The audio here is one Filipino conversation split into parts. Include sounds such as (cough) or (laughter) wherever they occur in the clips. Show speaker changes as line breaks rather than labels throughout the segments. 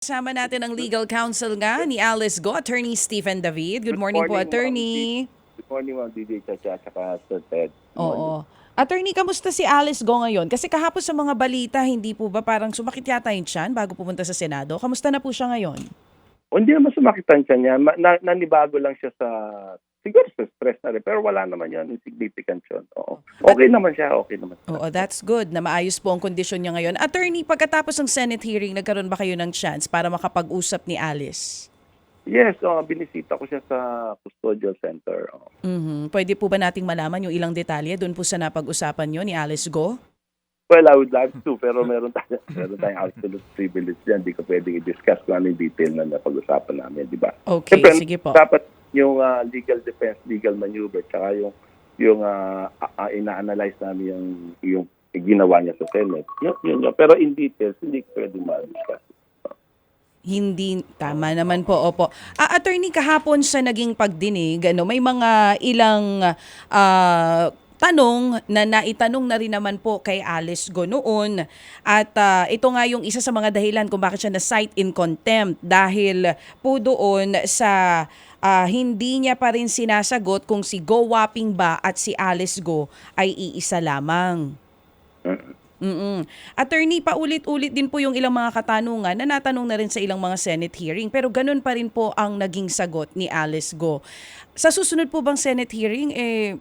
Kasama natin ang legal counsel nga ni Alice Go, Attorney Stephen David. Good morning, po,
morning,
Attorney.
Good morning, Ma'am DJ Chacha, saka Sir Ted. Good morning.
Oo. Attorney, kamusta si Alice Go ngayon? Kasi kahapon sa mga balita, hindi po ba parang sumakit yata yung tiyan bago pumunta sa Senado? Kamusta na po siya ngayon?
O, hindi naman sumakitan siya niya. Ma- na, nanibago lang siya sa, siguro sa stress na rin. Pero wala naman yun, insignificant yun. Oo. Okay naman siya, okay naman.
Oo, that's good na maayos po ang kondisyon niya ngayon. Attorney, pagkatapos ng Senate hearing, nagkaroon ba kayo ng chance para makapag-usap ni Alice?
Yes, oh, binisita ko siya sa custodial center. Oh.
Mhm. Pwede po ba nating malaman yung ilang detalye doon po sa napag-usapan niyo ni Alice Go?
Well, I would love to, pero meron tayo, (laughs) meron tayong absolute privilege yan. Hindi ko pwedeng i-discuss kung ano yung detail na napag-usapan namin, di ba?
Okay,
Siyempre,
sige po.
Dapat yung ah, legal defense, legal maneuver, tsaka yung yung ah, ah, ina-analyze namin yung yung ginawa niya sa Senate. Yun, yun, yun. Pero in details, hindi ko pwedeng ma-discuss.
Hindi, tama naman po, opo. Ah, attorney, kahapon sa naging pagdinig, ano, may mga ilang ah, tanong na naitanong na rin naman po kay Alice Go noon. At ah, ito nga yung isa sa mga dahilan kung bakit siya na-cite in contempt dahil po doon sa ah, hindi niya pa rin sinasagot kung si Go Waping ba at si Alice Go ay iisa lamang.
Mm.
mm Attorney, paulit-ulit din po yung ilang mga katanungan na natanong na rin sa ilang mga Senate hearing pero ganun pa rin po ang naging sagot ni Alice Go. Sa susunod po bang Senate hearing, eh,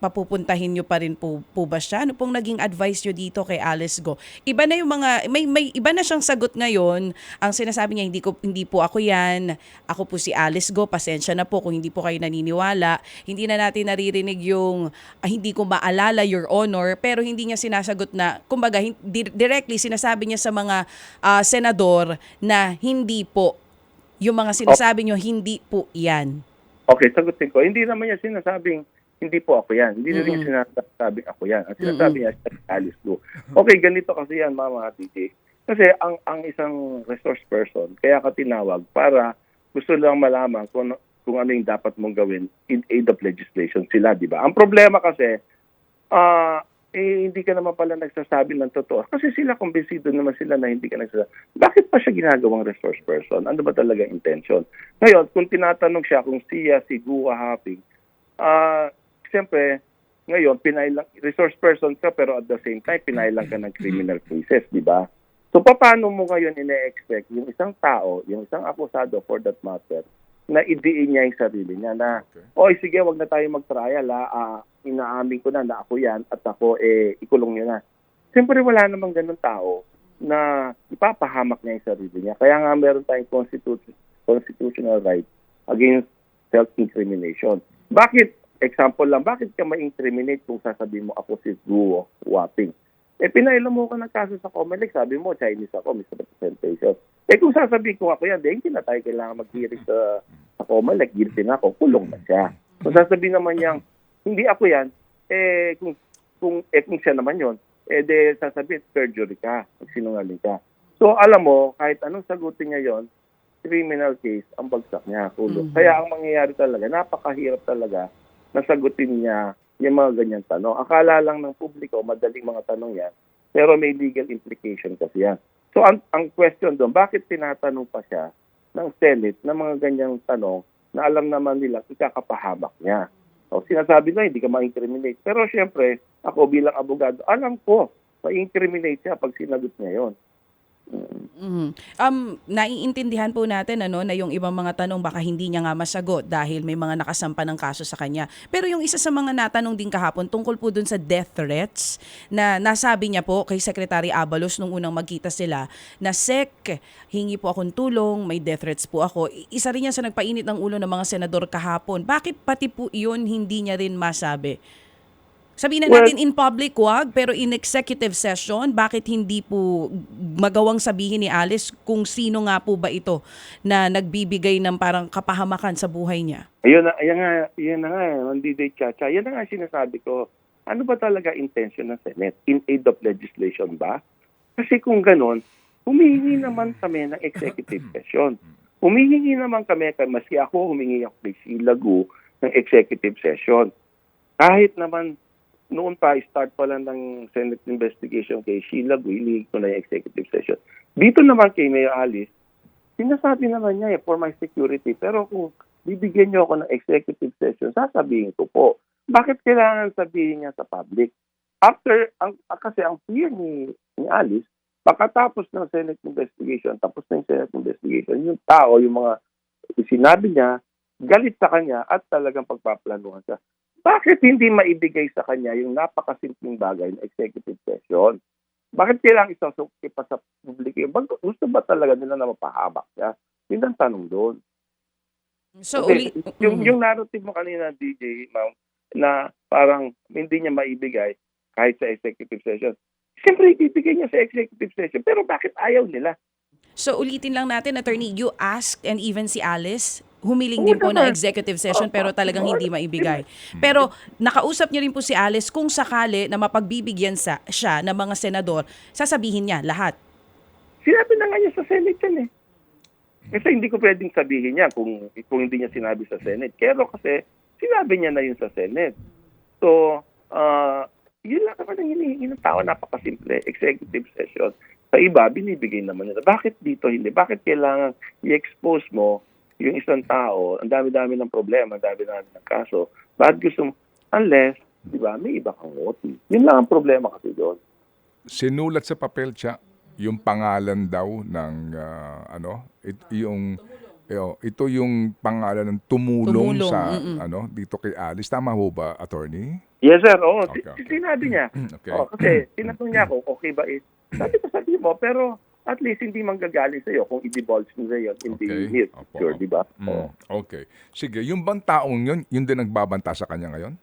papupuntahin nyo pa rin po, po ba siya? Ano pong naging advice nyo dito kay Alice Go? Iba na yung mga, may, may iba na siyang sagot ngayon. Ang sinasabi niya, hindi, ko, hindi po ako yan. Ako po si Alice Go. Pasensya na po kung hindi po kayo naniniwala. Hindi na natin naririnig yung ah, hindi ko maalala, Your Honor. Pero hindi niya sinasagot na, kumbaga, hin- di- directly sinasabi niya sa mga ah, senador na hindi po. Yung mga sinasabi nyo, hindi po yan.
Okay, sagutin ko. Hindi naman niya sinasabing hindi po ako yan. Hindi na rin
Mm-mm.
sinasabing ako yan. Ang sinasabi niya, siya si Alice Go. Okay, ganito kasi yan, mga mga DJ. Kasi ang ang isang resource person, kaya ka tinawag para gusto lang malaman kung, kung ano yung dapat mong gawin in aid of legislation sila, di ba? Ang problema kasi, ah eh, hindi ka naman pala nagsasabi ng totoo. Kasi sila, kumbinsido naman sila na hindi ka nagsasabi. Bakit pa siya ginagawang resource person? Ano ba talaga intention? Ngayon, kung tinatanong siya kung siya, si Guha Haping, ah, siyempre, ngayon, pinailang, resource person ka, pero at the same time, pinailang ka ng criminal cases, di ba? So, paano mo ngayon ine-expect yung isang tao, yung isang akusado for that matter, na idiin niya yung sarili niya na, oy, sige, wag na tayo mag-trial, ha? Ah, inaamin ko na na ako yan at ako, eh, ikulong niya na. Siyempre, wala namang ganun tao na ipapahamak niya yung sarili niya. Kaya nga meron tayong constitu- constitutional right against self-incrimination. Bakit, example lang, bakit ka ma-incriminate kung sasabihin mo ako si Guo Waping? Eh, pinailan mo ko ng kaso sa Comelec, sabi mo, Chinese ako, misrepresentation. Eh, kung sasabihin ko ako yan, di, hindi na tayo kailangan mag-hearing sa, sa Comelec, guilty na ako, kulong na siya. Kung sasabihin naman niyang, hindi ako yan, eh, kung, kung, eh, kung siya naman yon eh, de, sasabihin, perjury ka, magsinungaling ka. So, alam mo, kahit anong sagutin niya yon criminal case, ang bagsak niya, kulong.
Mhm.
Kaya ang mangyayari talaga, napakahirap talaga na sagutin niya yung mga ganyan tanong. Akala lang ng publiko, madaling mga tanong yan, pero may legal implication kasi yan. So, ang, ang question doon, bakit tinatanong pa siya ng Senate ng mga ganyang tanong na alam naman nila ikakapahamak niya? O, sinasabi na hindi ka ma-incriminate. Pero syempre, ako bilang abogado, alam ko, ma-incriminate siya pag sinagot niya yon.
Mhm. Um, naiintindihan po natin ano na yung ibang mga tanong baka hindi niya nga masagot dahil may mga nakasampa ng kaso sa kanya. Pero yung isa sa mga natanong din kahapon tungkol po dun sa death threats na nasabi niya po kay Secretary Abalos nung unang magkita sila na Sec, hingi po akong tulong, may death threats po ako. Isa rin yan sa nagpainit ng ulo ng mga senador kahapon. Bakit pati po iyon hindi niya rin masabi? Sabihin na
Well-
natin in public, wag, pero in executive session, bakit hindi po magawang sabihin ni Alice kung sino nga po ba ito na nagbibigay ng parang kapahamakan sa buhay niya?
Ayun na, ayun nga, yun na nga, eh, hindi day chacha. Yan na nga sinasabi ko. Ano ba talaga intention ng Senate? In aid of legislation ba? Kasi kung ganon, humihingi naman kami ng executive (laughs) session. Humihingi naman kami, kay maski ako, humingi ako kay Sheila Gu ng executive session. Kahit naman noon pa, start pa lang ng Senate investigation kay Sheila Gu, hinihingi ko na yung executive session. Dito naman kay Mayor Alice, sinasabi naman niya eh, for my security. Pero kung bibigyan niyo ako ng executive session, sasabihin ko po. Bakit kailangan sabihin niya sa public? After, ang, ah, kasi ang fear ni, ni Alice, pagkatapos ng Senate investigation, tapos na yung Senate investigation, yung tao, yung mga sinabi niya, galit sa kanya at talagang pagpaplanuhan siya. Bakit hindi maibigay sa kanya yung napakasimpleng bagay na executive session? Bakit kailangan isasuki pa sa publiko? Gusto ba talaga nila na mapahabak siya? Yun ang tanong doon.
So,
Kasi
uli,
yung,
Mm.
yung narrative mo kanina, DJ, ma'am, na parang hindi niya maibigay kahit sa executive session. Siyempre, ibibigay niya sa executive session. Pero bakit ayaw nila?
So ulitin lang natin, attorney, you asked and even si Alice, humiling din po
naman.
executive session pero talagang hindi maibigay. Pero nakausap niyo rin po si Alice kung sakali na mapagbibigyan sa, siya ng mga senador, sasabihin niya lahat.
Sinabi na nga niya sa Senate yan eh. Kasi hindi ko pwedeng sabihin niya kung, kung hindi niya sinabi sa Senate. Pero kasi sinabi niya na yun sa Senate. So, ah yun lang naman ang hinihingi ng tao. Napakasimple. Executive session. Sa iba, binibigay naman nila. Bakit dito hindi? Bakit kailangan i-expose mo yung isang tao? Ang dami-dami ng problema, ang dami-dami ng kaso. Bakit gusto mo? Unless, di ba, may iba kang motive. Yun lang ang problema kasi doon.
sinulat sa papel siya yung pangalan daw ng ah, ano it, yung yo, ito yung pangalan ng tumulong,
Tumulong,
sa
mm-mm.
ano dito kay Alice tama ho ba attorney
Yes, sir. Oo,
Okay, okay.
sinabi niya.
okay
Oh, kasi tinatanong niya ako, okay ba eh? Sabi ko, sabi mo, pero at least hindi manggagaling sa'yo kung i-divulge mo sa'yo in the
Okay.
near future, di ba?
Mm,
Oo.
okay sige yung bang taong yun yun din nagbabanta sa kanya ngayon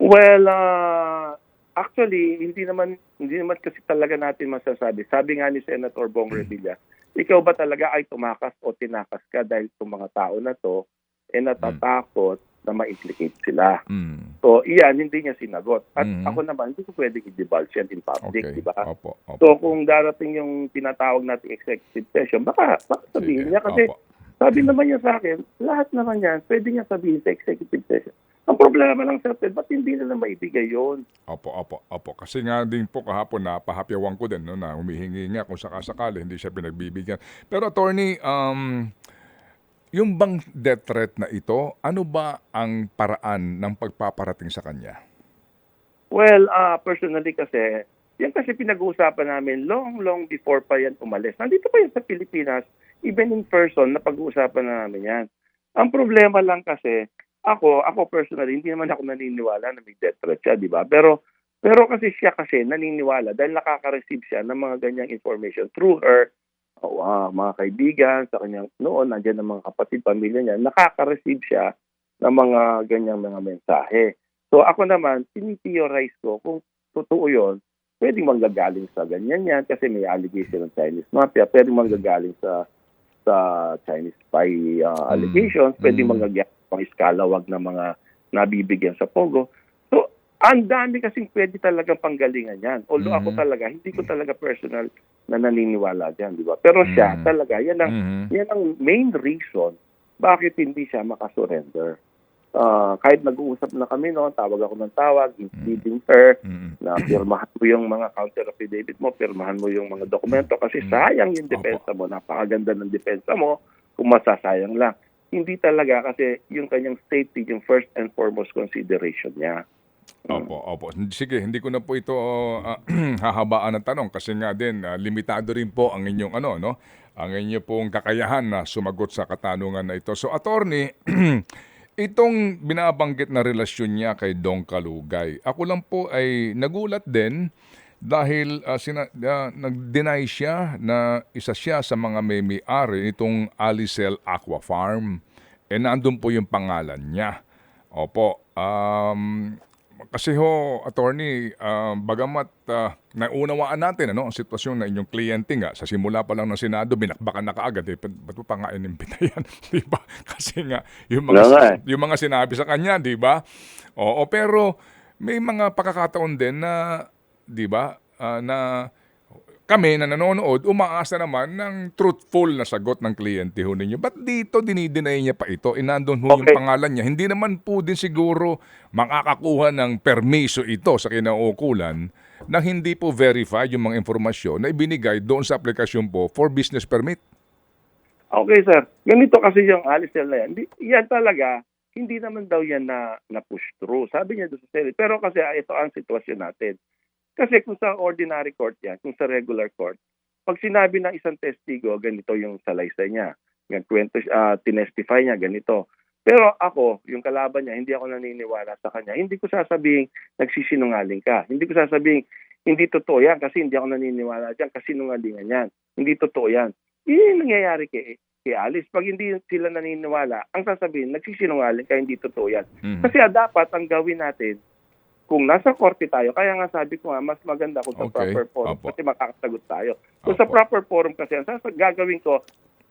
Well, ah, actually, hindi naman hindi naman kasi talaga natin masasabi. Sabi nga ni Senator Bong Revilla, ikaw ba talaga ay tumakas o tinakas ka dahil itong mga tao na to eh natatakot na ma-implicate sila.
mm,
So, iyan, hindi niya sinagot. At
Mhm.
ako naman, hindi ko pwedeng i-divulge yan in public,
okay
di ba?
opo opo
So kung darating yung tinatawag nating executive session, baka, baka sabihin
Sige,
niya kasi
opo.
sabi naman niya sa akin, lahat naman yan, pwede niya sabihin sa executive session. Ang problema lang sa atin, ba't hindi nila maibigay yun?
Opo, opo, opo. Kasi nga din po kahapon na pahapyawan ko din no, na humihingi nga kung sakasakali hindi siya pinagbibigyan. Pero attorney, um, yung bang death threat na ito, ano ba ang paraan ng pagpaparating sa kanya?
Well, ah personally kasi, yan kasi pinag-uusapan namin long, long before pa yan umalis. Nandito pa yan sa Pilipinas, even in person, napag-uusapan na namin yan. Ang problema lang kasi, ako, ako personally, hindi naman ako naniniwala na may death threat siya, di ba? Pero, pero kasi siya kasi naniniwala dahil nakaka-receive siya ng mga ganyang information through her oh, ah, mga kaibigan, sa kanyang noon, nandiyan ng mga kapatid, pamilya niya, nakaka-receive siya ng mga ganyang mga mensahe. So ako naman, tinitiorize ko kung totoo yun, pwedeng manggagaling sa ganyan yan kasi may allegation ng Chinese mafia, pwedeng manggagaling sa sa Chinese spy uh, allegations, pwedeng
Mm.
manggagaling pang iskalawag na mga nabibigyan sa Pogo. So, ang dami kasing pwede talagang panggalingan yan. Although ako
Mhm.
talaga, hindi ko talaga personal na naniniwala dyan, di ba? Pero siya
Mhm.
talaga, yan ang,
Mhm.
yan ang main reason bakit hindi siya makasurrender. Ah, kahit nag-uusap na kami noon, tawag ako ng tawag, including her,
Mhm.
na pirmahan mo yung mga counter affidavit mo, pirmahan mo yung mga dokumento kasi
Mm.
sayang yung depensa mo, napakaganda ng depensa mo kung masasayang lang. Hindi talaga kasi yung kanyang safety yung first and foremost consideration niya.
Opo, opo. Sige, hindi ko na po ito ah, (clears throat) hahabaan ng tanong kasi nga din ah, limitado rin po ang inyong ano no, ang inyo pong kakayahan na sumagot sa katanungan na ito. So attorney, (clears throat) itong binabanggit na relasyon niya kay Dong Kalugay. Ako lang po ay nagulat din dahil ah, sina, ah, nag-deny siya na isa siya sa mga may-ari nitong Alicel Aqua Farm. Eh nandun po yung pangalan niya. Opo. Um, kasi ho, attorney, ah, bagamat ah, naunawaan natin ano, ang sitwasyon na inyong kliyente nga, sa simula pa lang ng Senado, binakbakan na kaagad, eh, ba't mo pa nga inimbita yan? (laughs) di ba? Kasi nga, yung mga,
nga eh.
yung mga sinabi sa kanya, di ba? Oo, pero may mga pakakataon din na, di ba, ah, na kami na nanonood, umaasa naman ng truthful na sagot ng kliyente ho ninyo. Ba't dito dinideny niya pa ito? Inandun ho yung
Okay.
pangalan niya. Hindi naman po din siguro makakakuha ng permiso ito sa kinaukulan na hindi po verified yung mga informasyon na ibinigay doon sa aplikasyon po for business permit.
Okay, sir. Ganito kasi yung alis nila na yan. Hindi, yan talaga, hindi naman daw yan na, na push through. Sabi niya doon sa Senate. Pero kasi ah, ito ang sitwasyon natin. Kasi kung sa ordinary court yan, kung sa regular court, pag sinabi ng isang testigo, ganito yung salaysay niya. Yan, kwento, uh, tinestify niya, ganito. Pero ako, yung kalaban niya, hindi ako naniniwala sa kanya. Hindi ko sasabihin, nagsisinungaling ka. Hindi ko sasabihin, hindi totoo yan kasi hindi ako naniniwala dyan kasi nungalingan yan. Hindi totoo yan. Yung nangyayari kay, kay Alice. Pag hindi sila naniniwala, ang sasabihin, nagsisinungaling ka, hindi totoo yan.
Mhm.
Kasi ah, dapat ang gawin natin, kung nasa korte tayo, kaya nga sabi ko nga, mas maganda kung sa
Okay.
proper forum
Opo.
kasi makakasagot tayo. Kung sa
Opo.
proper forum kasi, ang gagawin ko,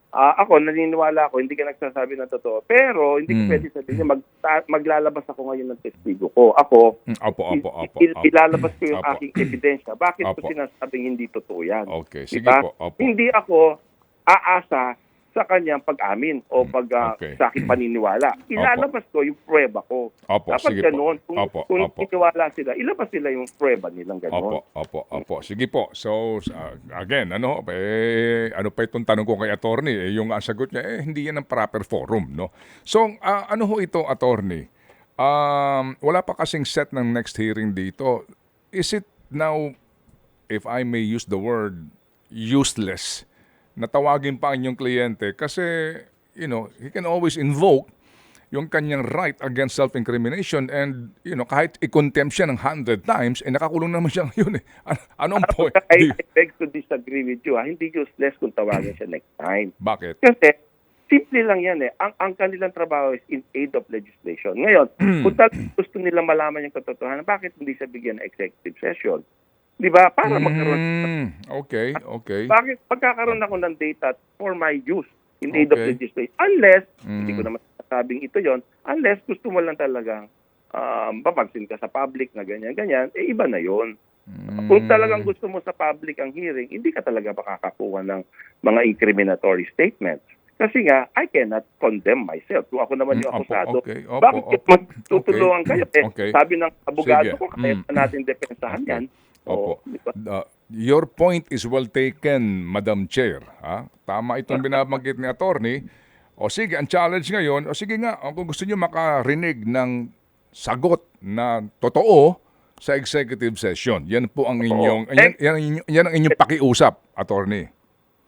ah, ako, naniniwala ako, hindi ka nagsasabi ng totoo. Pero, hindi ko
Mm.
pwede sabihin, mag, maglalabas ako ngayon ng testigo ko. Ako,
Mm, Opo, opo, opo.
il-
opo.
ilalabas ko yung
Opo.
aking ebidensya. Bakit ko
Opo.
sinasabing hindi totoo yan?
Okay, sige
Diba?
po. Opo.
Hindi ako aasa sa kanyang pag-amin o pag ah,
Mm, Okay.
sa aking paniniwala. Ilalabas ko yung prueba ko.
Opo,
Dapat
sige
ganun.
po.
Kung,
Opo,
kung
opo.
iniwala sila, ilabas nila yung prueba nilang ganun.
Opo, opo, opo. Sige po. So, uh, again, ano, eh, ano pa itong tanong ko kay attorney? Eh, yung uh, sagot niya, eh, hindi yan ang proper forum, no? So, uh, ano ho ito, attorney? Um, wala pa kasing set ng next hearing dito. Is it now, if I may use the word, useless, natawagin pa ang inyong kliyente kasi, you know, he can always invoke yung kanyang right against self-incrimination and, you know, kahit i-contempt siya ng 100 times, eh nakakulong naman siya ngayon eh. (laughs) Ano, anong point?
I, I beg to disagree with you. Ha? Hindi useless kung tawagin siya next time.
bakit?
Kasi, simple lang yan eh. Ang, ang kanilang trabaho is in aid of legislation. Ngayon,
Hmm.
kung gusto nila malaman yung katotohanan, bakit hindi siya bigyan ng executive session? Di ba? Para magkaroon
Mm, okay, okay.
Bakit pagkakaroon ako ng data for my use in aid of
Okay.
legislation? Unless,
Mm.
hindi ko naman sabing ito yon unless gusto mo lang talagang um, papansin ka sa public na ganyan-ganyan, eh iba na yon
Mm.
Kung talagang gusto mo sa public ang hearing, hindi ka talaga makakakuha ng mga incriminatory statements. Kasi nga, I cannot condemn myself. Kung ako naman yung
Mm, opo,
akusado,
okay, opo,
bakit
opo.
magtutulungan
Okay.
kayo? Eh,
Okay.
sabi ng abogado
Sige.
ko, kaya
Mm.
na natin depensahan
Okay.
yan.
Opo.
Di ba?
Uh, your point is well taken, Madam Chair. Ha? Tama itong (laughs) binabanggit ni attorney. O sige, ang challenge ngayon, o sige nga, kung gusto niyo makarinig ng sagot na totoo sa executive session. Yan po ang inyong, yan, yan, ang inyong- yan ang inyong pakiusap, attorney.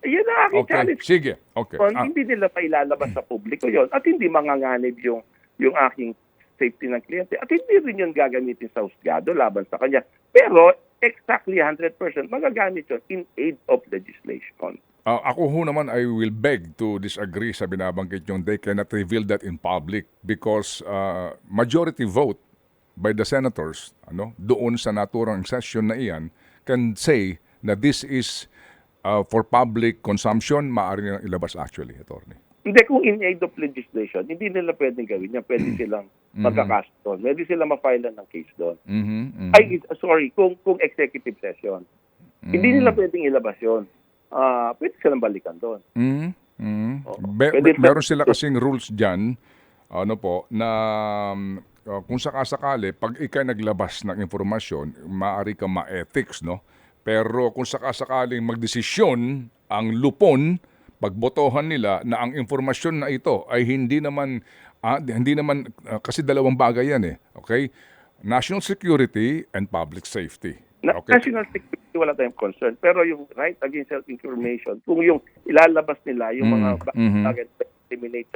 Yan ang aking
Okay,
challenge.
sige. Okay.
Kung
Ah,
hindi nila mailalabas sa publiko yon at hindi manganganib yung yung aking safety ng kliyente at hindi rin yun gagamitin sa husgado laban sa kanya. Pero exactly 100% magagamit yun in aid of legislation.
Ah, ako ho naman, I will beg to disagree sa binabanggit yung they cannot reveal that in public because uh, majority vote by the senators ano, doon sa naturang session na iyan can say na this is uh, for public consumption, maaari nilang ilabas actually, attorney.
Hindi kung in aid of legislation, hindi nila pwedeng gawin yan. Pwede silang magkakaso doon. Pwede silang ma-file ng case doon.
Mhm, mhm.
Ay, sorry, kung kung executive session. Hindi nila pwedeng ilabas yun. Ah, pwede silang balikan doon.
Mm, mm.
Oo.
Be-
Pwede
meron sila kasing rules dyan, ano po, na uh, kung sakasakali, pag ikay naglabas ng informasyon, maaari ka ma-ethics, no? Pero kung sakasakaling magdesisyon ang lupon, pagbotohan nila na ang informasyon na ito ay hindi naman, ah, hindi naman, ah, kasi dalawang bagay yan eh, okay? National security and public safety.
Na,
Okay.
National security, wala tayong concern. Pero yung right against self-incrimination, kung yung ilalabas nila yung mga
Mm, mhm.
bagay na eliminate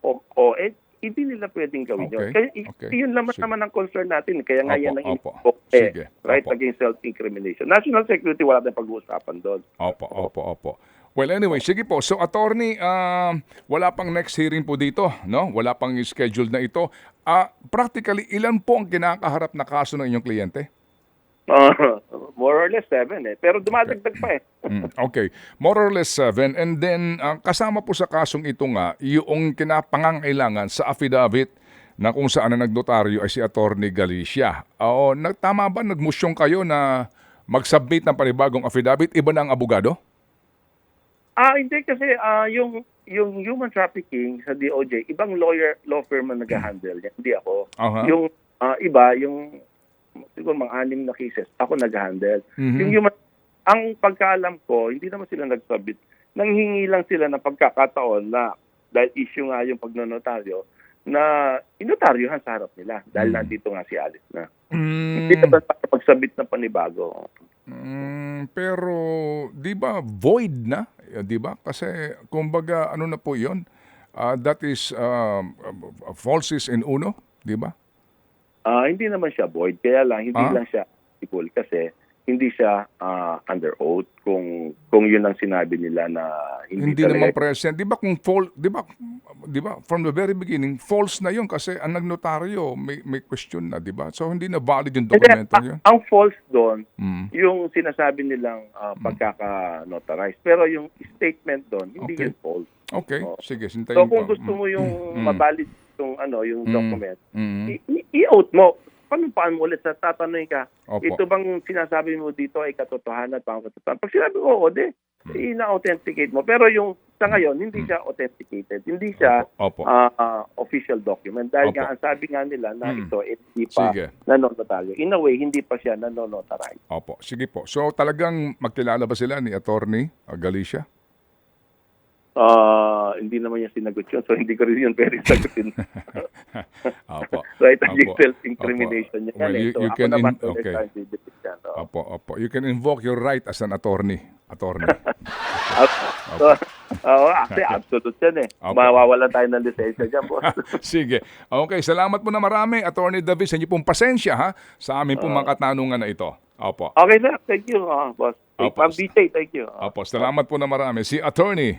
o, o eh, hindi nila pwedeng gawin yun.
Okay,
Kaya i-
okay.
yun naman
Sige.
naman ang concern natin. Kaya nga
Opo,
yan ang invoke eh,
Sige,
right
opo.
against self-incrimination. National security, wala tayong pag-uusapan doon.
Opo, opo, opo. Well, anyway, sige po. So, attorney, um, wala pang next hearing po dito, no? Wala pang scheduled na ito. Ah, practically, ilan po ang kinakaharap na kaso ng inyong kliyente?
Uh, (laughs) more or less seven eh. Pero dumadagdag pa eh.
Mm, okay. More or less seven. And then, ang kasama po sa kasong ito nga, yung kinapangangailangan sa affidavit na kung saan na nagnotaryo ay si Attorney Galicia. O, nagtama ba, nagmosyong kayo na mag-submit ng panibagong affidavit? Iba na ang abogado?
Ah, hindi kasi ah yung yung human trafficking sa DOJ, ibang lawyer law firm ang nag-handle yan. Hindi ako.
Aha.
Yung ah, iba, yung siguro mga anim na cases, ako nag-handle.
Mhm.
Yung human, ang pagkaalam ko, hindi naman sila nag-submit nanghingi lang sila ng pagkakataon na dahil issue nga yung pagnonotaryo na inotaryohan sa harap nila dahil
Mm.
nandito nga si Alice na.
Mm,
Hindi naman para pagsabit na panibago.
mm, pero di ba void na? Eh, Di ba? Kasi kumbaga ano na po 'yon? Ah, that is uh, falsis in uno, di ba?
Ah, hindi naman siya void, kaya lang hindi
Ah?
lang siya equal kasi hindi siya ah, under oath kung kung yun ang sinabi nila na hindi,
Hindi
talaga
naman present. Di ba kung false, di ba, di ba, from the very beginning, false na yun kasi ang nagnotaryo may, may question na, di ba? So hindi na valid yung dokumento yun.
ang false doon,
Mm.
yung sinasabi nilang ah, pagkaka-notarize. Pero yung statement doon, hindi
Okay.
yun false.
Okay,
Oo.
sige,
So
sintayin
kung
ko.
gusto mo yung
Mm.
mabalid yung ano, yung
Mm.
document,
Mm.
i- i- i-oath mo. Mo ulit sa tatanungin ka,
Opo.
ito bang sinasabi mo dito ay katotohanan, pang katotohanan? Pag sinabi mo, oo, de,
Hmm.
ina-authenticate mo. Pero yung sa ngayon, hindi siya authenticated. Hindi siya
Opo.
ah, ah, official document. Dahil
Opo.
nga, ang sabi nga nila na
Hmm.
ito, eh, hindi pa
Sige.
nanonotaryo. In a way, hindi pa siya nanonotarize.
Opo, sige po. So talagang magkilala ba sila ni Attorney uh, Galicia?
Ah, hindi naman niya sinagot yun. So, hindi ko rin yun pwede sagutin. (laughs)
Opo. (laughs)
so, yung
Opo.
self-incrimination niya.
Well, you-
so,
you
ako
can in-
so,
okay.
So,
Opo, opo. You can invoke your right as an attorney. Attorney.
so, oh, actually, absolute yan eh.
Opo.
Mawawalan tayo ng lisensya dyan, boss. (laughs)
Sige. Okay, salamat po na marami, Attorney David, sa inyo pong pasensya ha, sa amin pong mga katanungan na ito. Opo.
okay, sir. Thank you, ah, boss.
Opo.
Ma'am DJ, thank you.
Opo, salamat po na marami. Si Attorney